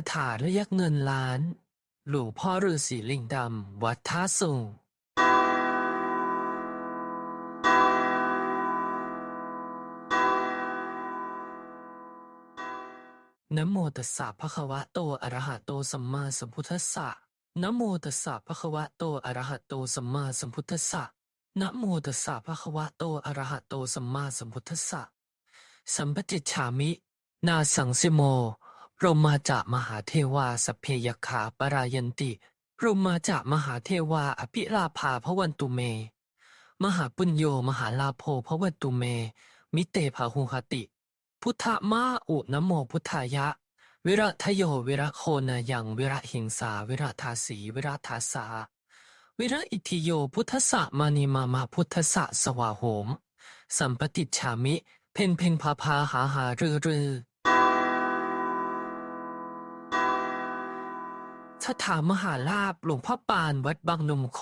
าถาเรียกเงินล้าน หลวงพ่อฤาษีลิงดำ วัดท่าสูงนโมตัสสะภะคะวะโตอะระหะโตสัมมาสัมพุทธัสสะนโมตัสสะภะคะวะโตอะระหะโตสัมมาสัมพุทธัสสะนโมตัสสะภะคะวะโตอะระหะโตสัมมาสัมพุทธัสสะสัมปจิจฉามิ นาสังสิโม โรมาจะมหาเทวาสเพยคาปรายันติโรมาจะมหาเทวาอภิลาภาพวันตุเม มหาปุญโยมหาลาโภพวันตุเม มิเตภาหุหติ พุทธมาอุนโมพุทธายะ วิระทะโยวิระโคนายังวิระหิงสาวิระทาสีวิระทาสาวิระอิทิโยพุทธสะมานิมามาพุทธสะสวาโหม สัมปติจฉามิ เพนเพนพาพาหาหารือรือ สถามหาลาบหลวงพ่อปานวัดบางนมโค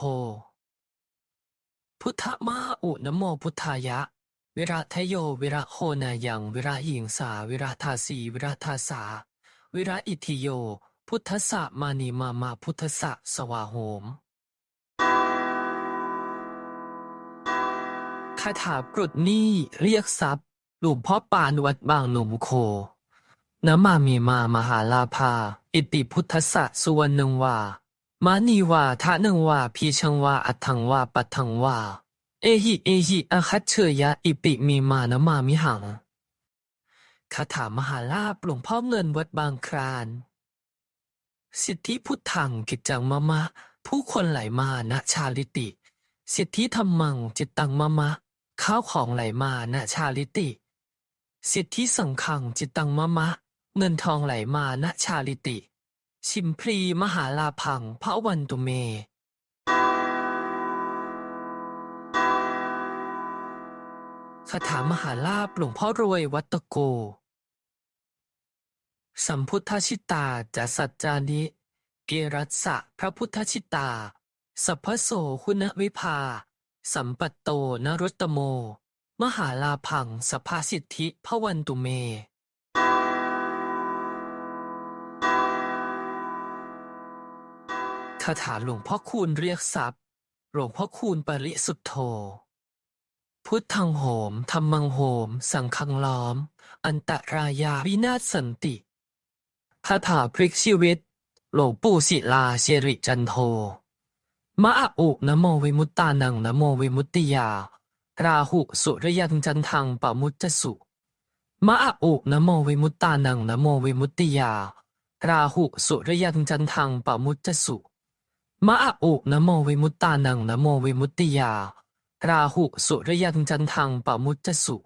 พุทธมาอุนโมพุทธายะ วิระทะโยวิระโคนายัง วิระหิงสา วิระทาสีวิระทาสา วิระอิทิโย พุทธสะมานิมามาพุทธสะสวาโหมคาถาปลดหนี้เรียกทรัพย์ หลวงพ่อปานวัดบางหนุ่มโค นมามีมามหาลาภา อิติพุทธสะสุวรรณงวา มานีวาทะนังวาพีชังวาอัตถังวาปัตถังวา เอหิเอหิอาคัตเชยะ อิปิมีมานะมามิหัง คาถามหาลาภหลวงพ่อเงินวัดบางคราน สิทธิพุทธังกิจจังมะมะ ผู้คนไหลมาณชาลิติ สิทธิธรรมังจิตตังมะมะ ข้าวของไหลมาณชาลิติ สิทธิสังขังจิตตังมะมะ เงินทองไหลมาณชาลิติ ชิมพรีมหาลาพังพระวันตุเม คาถามหาลาภหลวงพ่อรวยวัตโก สัมพุทธชิตาจะสัจจานิเกรัสสะพระพุทธชิตา สัพพโสคุณวิภา สัมปัตโตนรุตตโม มหาลาพังสภาสิทธิพระวันตุเม คาถาหลวงพ่อคูณเรียกทรัพย์ หลวงพ่อคูณปริสุทธโธ พุทธังโหมธรรมังโหม สังฆังล้อม อันตรายาวินาศสันติคาถาพลิกชีวิต หลวงปู่ศิลาเชริจันโท มะอะอุนะโมวิมุตตานังนะโมวิมุตติยา ราหุสุริยังจันทังปะมุจจสุ มะอะอุนะโมวิมุตตานังนะโมวิมุตติยาราหุสุริยังจันทังปะมุจจสุ มะอะอุนะโมวิมุตตานังนะโมวิมุตติยา ราหุสุรยังจันทังปะมุจจสุ